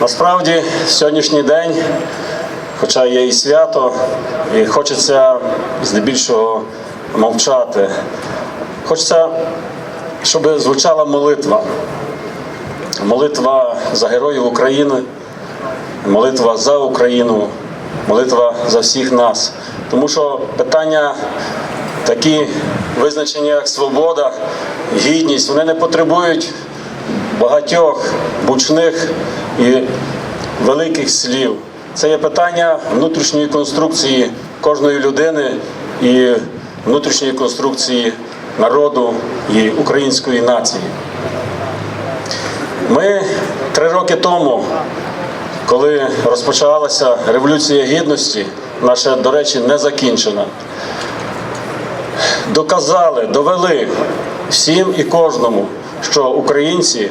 Насправді, сьогоднішній день, хоча є і свято, і хочеться здебільшого мовчати. Хочеться, щоб звучала молитва. Молитва за героїв України, молитва за Україну, молитва за всіх нас. Тому що питання такі визначення, як свобода, гідність, вони не потребують багатьох бучних і великих слів. Це є питання внутрішньої конструкції кожної людини і внутрішньої конструкції народу і української нації. Ми три роки тому, коли розпочалася Революція Гідності, наша, до речі, не закінчена, доказали, довели всім і кожному, що українці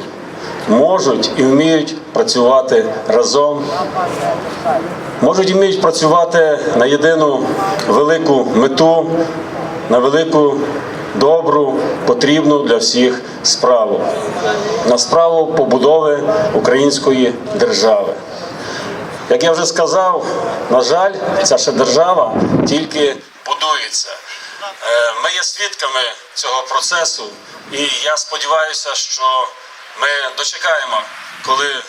можуть і вміють працювати разом, можуть і вміють працювати на єдину велику мету, на велику добру, потрібну для всіх справу, на справу побудови української держави. Як я вже сказав, на жаль, ця ще держава тільки будується. Е, Ми є свідками цього процесу, і я сподіваюся, що ми дочекаємо, коли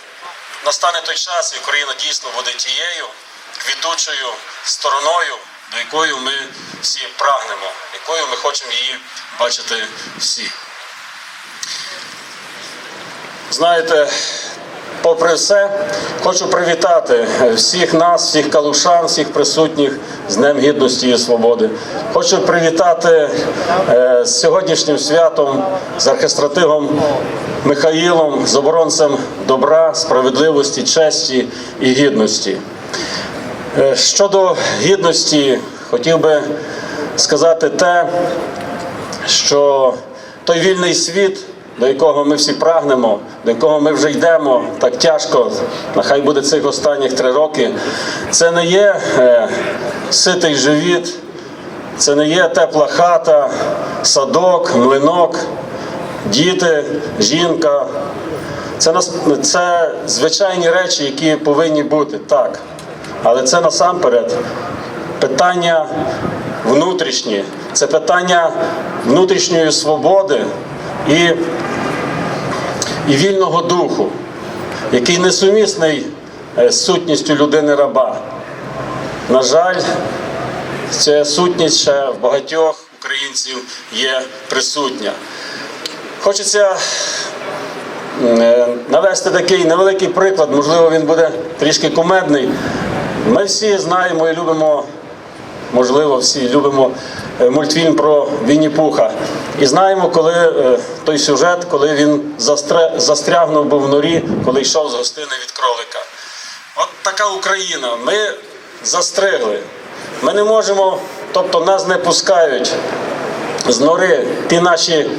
настане той час, і Україна дійсно буде тією квітучою стороною, до якої ми всі прагнемо, якою ми хочемо її бачити всі. Знаєте, попри все, хочу привітати всіх нас, всіх калушан, всіх присутніх з Днем Гідності і Свободи. Хочу привітати е, з сьогоднішнім святом з архистратигом Михаїлом, з оборонцем добра, справедливості, честі і гідності. Е, Щодо гідності, хотів би сказати те, що той вільний світ, до якого ми всі прагнемо, до якого ми вже йдемо так тяжко, нехай буде цих останніх три роки, це не є е, ситий живіт, це не є тепла хата, садок, млинок, діти, жінка. Це, це звичайні речі, які повинні бути так. Але це насамперед питання внутрішні, це питання внутрішньої свободи і, і вільного духу, який несумісний е, з сутністю людини раба. На жаль, ця сутність ще в багатьох українців є присутня. Хочеться е, навести такий невеликий приклад, можливо, він буде трішки кумедний. Ми всі знаємо і любимо, можливо, всі любимо мультфільм про Вінні Пуха. І знаємо, коли е, той сюжет, коли він застрягнув був в норі, коли йшов з гостини від кролика. От така Україна. Ми застригли. Ми не можемо, тобто нас не пускають з нори ті наші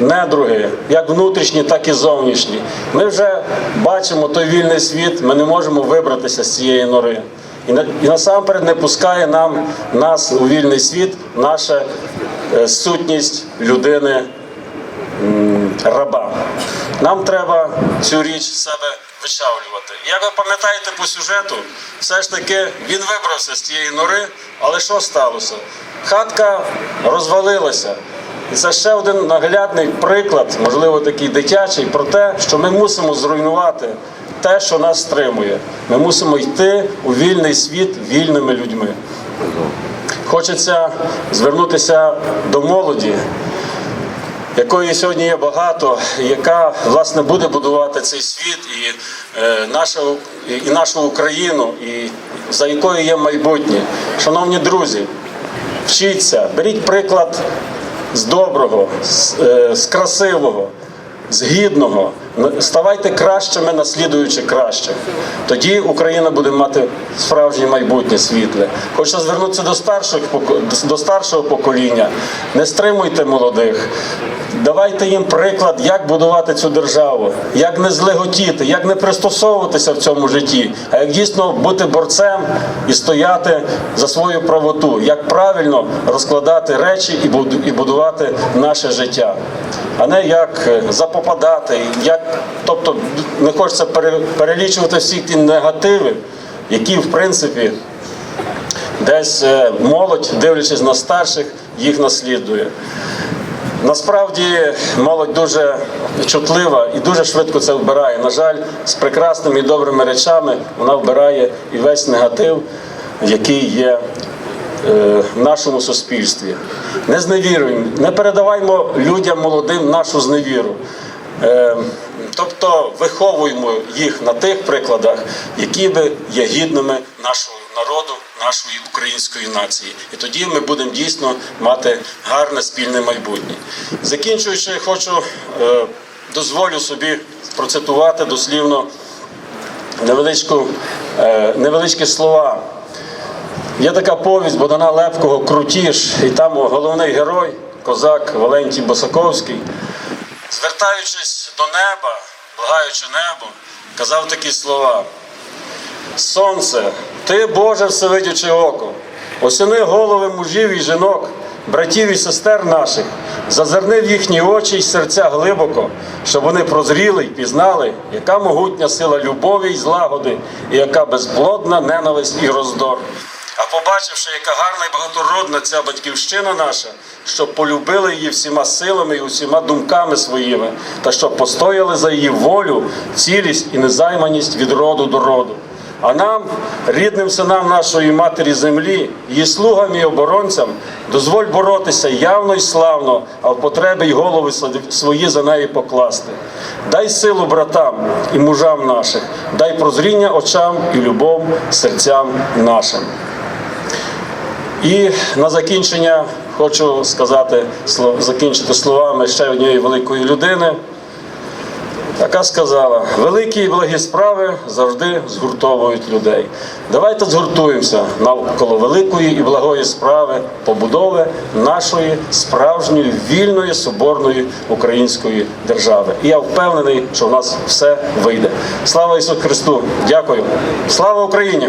недруги, як внутрішні, так і зовнішні. Ми вже бачимо той вільний світ, ми не можемо вибратися з цієї нори. І, на- і насамперед не пускає нам нас у вільний світ, наша е, сутність людини раба. Нам треба цю річ себе вичавлювати. Як ви пам'ятаєте по сюжету, все ж таки він вибрався з тієї нори, але що сталося? Хатка розвалилася. І це ще один наглядний приклад, можливо, такий дитячий, про те, що ми мусимо зруйнувати те, що нас стримує. Ми мусимо йти у вільний світ вільними людьми. Хочеться звернутися до молоді, якої сьогодні є багато, яка власне буде будувати цей світ і, е, нашу, і нашу Україну, і за якою є майбутнє. Шановні друзі, вчіться, беріть приклад з доброго, з, е, з красивого, з гідного. Ставайте кращими, наслідуючи кращих. Тоді Україна буде мати справжнє майбутнє світле. Хочу звернутися до старших до старшого покоління. Не стримуйте молодих. Давайте їм приклад, як будувати цю державу, як не злеготіти, як не пристосовуватися в цьому житті, а як дійсно бути борцем і стояти за свою правоту, як правильно розкладати речі і будувати наше життя, а не як е, запопадати, як, тобто не хочеться пере- перелічувати всі ті негативи, які в принципі десь е, молодь, дивлячись на старших, їх наслідує. Насправді молодь дуже чутлива і дуже швидко це вбирає. На жаль, з прекрасними і добрими речами вона вбирає і весь негатив, який є е, в нашому суспільстві. Не зневіруємо, не передаваймо людям молодим нашу зневіру. Тобто виховуємо їх на тих прикладах, які би є гідними нашого народу, нашої української нації. І тоді ми будемо дійсно мати гарне спільне майбутнє. Закінчуючи, хочу е, дозволю собі процитувати дослівно невеличку, е, невеличкі слова. Є така повість Богдана Лепкого Крутіш, і там головний герой, козак Валентій Босаковський, звертаючись до неба, благаючи небо, казав такі слова. Сонце, ти Боже всевидяче око, осяни голови мужів і жінок, братів і сестер наших, зазирни в їхні очі й серця глибоко, щоб вони прозріли й пізнали, яка могутня сила любові й злагоди, і яка безплодна ненависть і роздор. А побачивши, яка гарна і багатородна ця батьківщина наша, щоб полюбили її всіма силами і усіма думками своїми, та щоб постояли за її волю, цілість і незайманість від роду до роду. А нам, рідним синам нашої матері землі, її слугам і оборонцям, дозволь боротися явно і славно, а в потребі й голови свої за неї покласти. Дай силу братам і мужам наших, дай прозріння очам і любов серцям нашим. І на закінчення хочу сказати, закінчити словами ще однієї великої людини, яка сказала: великі і благі справи завжди згуртовують людей. Давайте згуртуємося навколо великої і благої справи побудови нашої справжньої вільної соборної української держави. І я впевнений, що в нас все вийде. Слава Ісусу Христу! Дякую! Слава Україні!